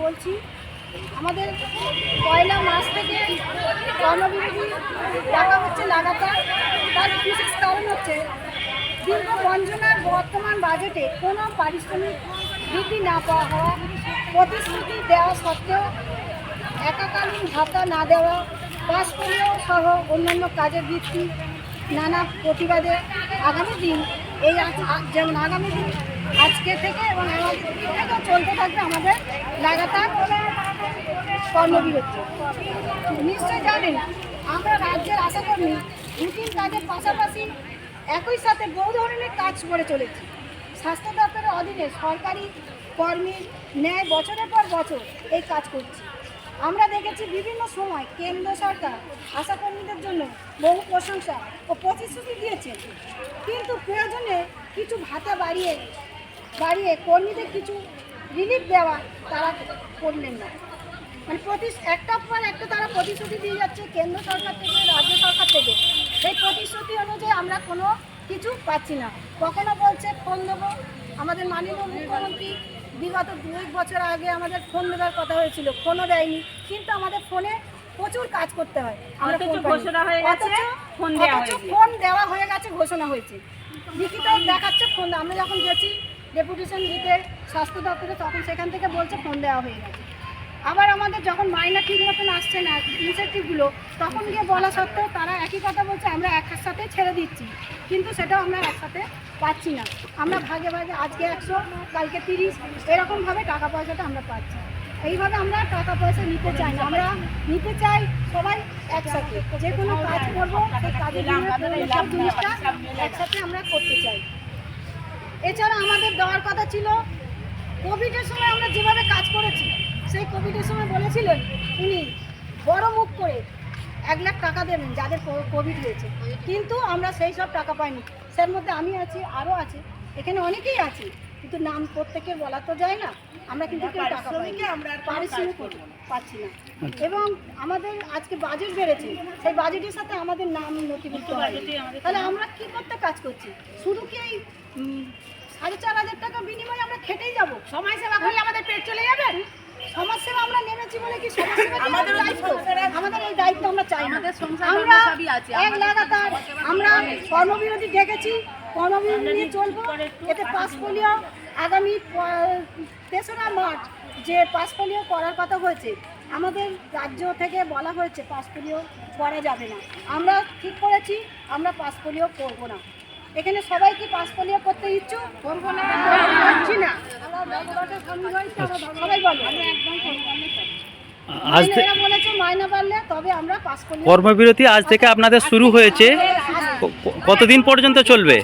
বলছি, আমাদের পয়লা মাস থেকে কর্মবিরতি ডাকা হচ্ছে লাগাতার। তার বিশেষ কারণ হচ্ছে দীর্ঘ বঞ্চনার বর্তমান বাজেটে কোনো পারিশ্রমিক বৃদ্ধি না পাওয়া হওয়া, প্রতিশ্রুতি দেওয়া সত্ত্বেও একাকালীন ভাতা না দেওয়া পাসপোর্টীয় সহ অন্যান্য কাজের ভিত্তি, নানা প্রতিবাদে আগামী দিন এই যেমন আগামী দিন, আজকে থেকে এবং আগামী দিন থেকেও চলতে থাকবে আমাদের লাগাতার কর্মবিরতি। নিশ্চয় জানেন, আমরা রাজ্যের আশাকর্মী রুটিন কাজের পাশাপাশি একই সাথে বহু ধরনের কাজ করে চলেছি। স্বাস্থ্য দপ্তরের অধীনে সরকারি কর্মীর ন্যায় বছরের পর বছর এই কাজ করছি। আমরা দেখেছি বিভিন্ন সময় কেন্দ্র সরকার, আশাকর্মীদের জন্য বহু প্রশংসা ও প্রতিশ্রুতি দিয়েছে। কিন্তু প্রয়োজনে কিছু ভাতা বাড়িয়ে বাড়িয়ে কর্মীদের কিছু রিলিফ দেওয়া তারা করলেন না। মানে প্রতি একটা পর একটা তারা প্রতিশ্রুতি দিয়ে যাচ্ছে কেন্দ্র সরকার থেকে, রাজ্য সরকার থেকে। সেই প্রতিশ্রুতি অনুযায়ী আমরা কোনো কিছু পাচ্ছি না। কখনো বলছে, ফোন দেবো। আমাদের মাননীয় মুখ্যমন্ত্রী বিগত দুই বছর আগে আমাদের ফোন দেওয়ার কথা হয়েছিল ফোনও দেয়নি। কিন্তু আমাদের ফোনে প্রচুর কাজ করতে হয়। ফোন দেওয়া হয়ে গেছে ঘোষণা হয়েছে। লিখিত দেখাচ্ছে ফোন আমরা যখন গেছি ডেপুটেশন দিতে স্বাস্থ্য দপ্তরে তখন সেখান থেকে বলছে ফোন দেওয়া হয়ে গেছে। আবার আমাদের যখন মাইনা ঠিক মতন আসছে না ইনসেন্টিভগুলো তখন গিয়ে বলা সত্ত্বেও তারা একই কথা বলছে আমরা একসাথে ছেড়ে দিচ্ছি। কিন্তু সেটাও আমরা একসাথে পাচ্ছি না। আমরা ভাগে ভাগে আজকে একশো কালকে তিরিশ এরকমভাবে টাকা পয়সাটা আমরা পাচ্ছি। এইভাবে আমরা টাকা পয়সা নিতে চাই না। আমরা নিতে চাই সবাই একসাথে। যে কোনো কাজ করব সেই কাজের জিনিসটা একসাথে আমরা করতে চাই। এছাড়া আমাদের দেওয়ার কথা ছিল কোভিডের সময় আমরা যেভাবে কাজ করেছি সেই কোভিডের সময় বলেছিলেন উনি বড় মুখ করে এক লাখ টাকা দেবেন যাদের কো- কোভিড হয়েছে। কিন্তু আমরা সেই সব টাকা পাইনি। সের মধ্যে আমি আছি আরও আছে এখানে অনেকেই আছে কিন্তু নাম প্রত্যেকের বলা তো যায় না। আমরা কিন্তু কেউ টাকা পাইনি। পারিশ্রমিক পাচ্ছি না। এবং আমাদের আজকে বাজেট বেড়েছে সেই বাজেটের সাথে আমাদের নাম নথিভুক্ত হয় তাহলে আমরা কি করতে কাজ করছি? শুধু কি এই সাড়ে চার হাজার টাকা বিনিময়ে আমরা খেটেই যাব? সমাজ সেবা করলে আমাদের পেট চলে যাবে? সমাজ সেবা আমরা নেমেছি বলে কি আমাদের দায়িত্ব? আমাদের এই দায়িত্ব আমরা চাই আমরা এক লাগাতার আমরা কর্মবিরতি ডেকেছি কর্মবিরতি নিয়ে চলবো। এতে পাস পোলিও আগামী তেসরা মার্চ যে পাস পোলিও করার কথা হয়েছে আমাদের রাজ্য থেকে বলা হয়েছে পাস পোলিও করা যাবে না। আমরা ঠিক করেছি আমরা পাস পোলিও করব না। এখানে সবাই কি পাস পোলিও করতে ইচ্ছুক? করব না। আজ আমরা পোলিও কর্মবিরতি আজ থেকে আপনাদের শুরু হয়েছে। ক- কতদিন পর্যন্ত চলবে?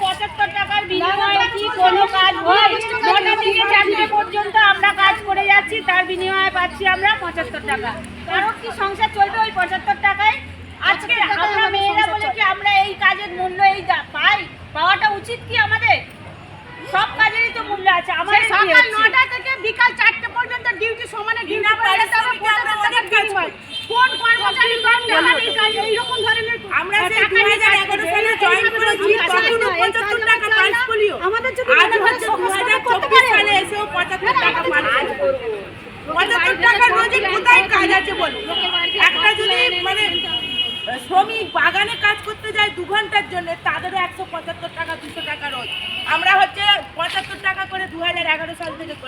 পর্যন্ত আমরা কাজ করে যাচ্ছি তার বিনিময়ে পাচ্ছি আমরা পঁচাত্তর টাকা। কারণ কি সংসার চলবে ওই পঁচাত্তর টাকায়? আজকে আমরা মেয়েরা বলে কি আমরা এই কাজের মূল্য এই পাই পাওয়াটা উচিত কি তো মূল্য আছে আমাদের সকাল হচ্ছে? নটা থেকে বিকাল চারটে পর্যন্ত ডিউটি সমানে ডিউটি করে তবে পঁচাত্তর টাকা বিনিময়। কোন কর্মচারী কোন টাকা এই কাজ এইরকম ধরনের আমরা সেই 2011 সালে join করেছি, তখনও 75 টাকা পাঁচ পোলিও। আমাদের যদি আজ হচ্ছে সমস্ত করতে 2024 পারে সালে এসেও 75 টাকা পাচ্ছি। 75 টাকা রোজে কোথায় কাজ আছে বলুন? একটা যদি মানে শ্রমিক বাগানে কাজ করতে যায় দু ঘণ্টার জন্য তাদেরও একশো পঁচাত্তর টাকা দুশো টাকা রোজ আমরা হচ্ছে পঁচাত্তর টাকা করে দু হাজার এগারো সাল থেকে করে আসছি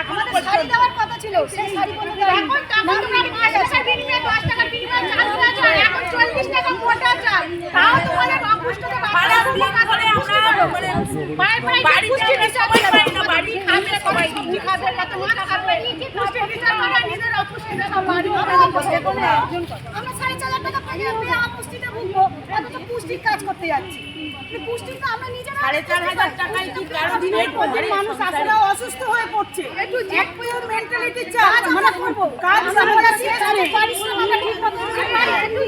এখনও পর্যন্ত দেওয়ার কথা ছিল সেই শাড়ি কোনো এখন টাকা পাঁচ টাকার বিনিময়ে দশ টাকার বিনিময়ে চাল দেওয়া যায়। এখন চল্লিশ টাকা মোটা চাল। তাও তোমাদের অপুষ্টতে সারা দিন ধরে আমরা মানে পায়ে পায়ে বাড়িতে সবাই করে। না, বাড়ি খাবে সবাই। তুমি খাবে না, তোমার খাবে। পুষ্টি বিচার করে নিজের অপুষ্টিতে সব বাড়ি অপুষ্টি করে আমরা সাড়ে চার হাজার টাকা পাই পেয়ে অপুষ্টিতে ভুগবো। অথচ পুষ্টির কাজ করতে যাচ্ছি। কিন্তু পুষ্টির তো আমরা নিজেরা সাড়ে চার হাজার টাকায় কি কারও দিনের পর মানুষ আসলে অসুস্থ হয়ে পড়ছে। একটু এক পিওর মেন্টালিটি চাই আমরা করব। কাজ আমরা শেষ আছে আমরা ঠিক মতো পারি। একটু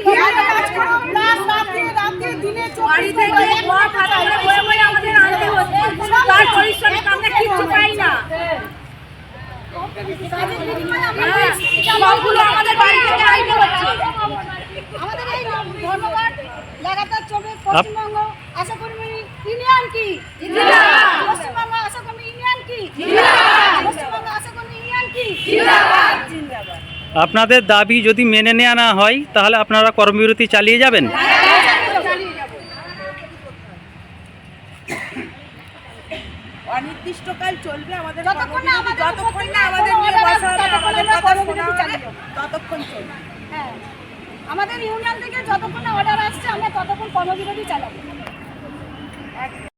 কাজ করো প্লাস রাতে রাতে দিনে বাড়ি থেকে ঘর ভাড়া করে বসে বসে আমাদের আনতে হচ্ছে। তার পরিশ্রমিক আমরা কিচ্ছু পাই না। হ্যাঁ, সবগুলো আমাদের বাড়ি থেকে আনতে হচ্ছে। আমাদের এই ধর্মঘট লাগাতার চলবে পশ্চিমবঙ্গ। আশা কর্মী ইউনিয়ন কি? পশ্চিমবঙ্গ আশা ইউনিয়ন কি? জিন্দাবাদ। আপনাদের দাবি যদি মেনে নেওয়া না হয় তাহলে আপনারা কর্মবিরতি চালিয়ে যাবেন। অনির্দিষ্টকাল চলবে আমাদের যতক্ষণ না আমাদের যতক্ষণ না আমাদের কোনো নিয়ে order বসা আসবে, হবে, ততক্ষণ আমাদের কথা শোনা চালিয়ে হবে, যাব। ততক্ষণ চলবে। হ্যাঁ। আমাদের ইউনিয়ন থেকে যতক্ষণ অর্ডার আসছে আমরা ততক্ষণ কর্মবিরতি চালাবো। এক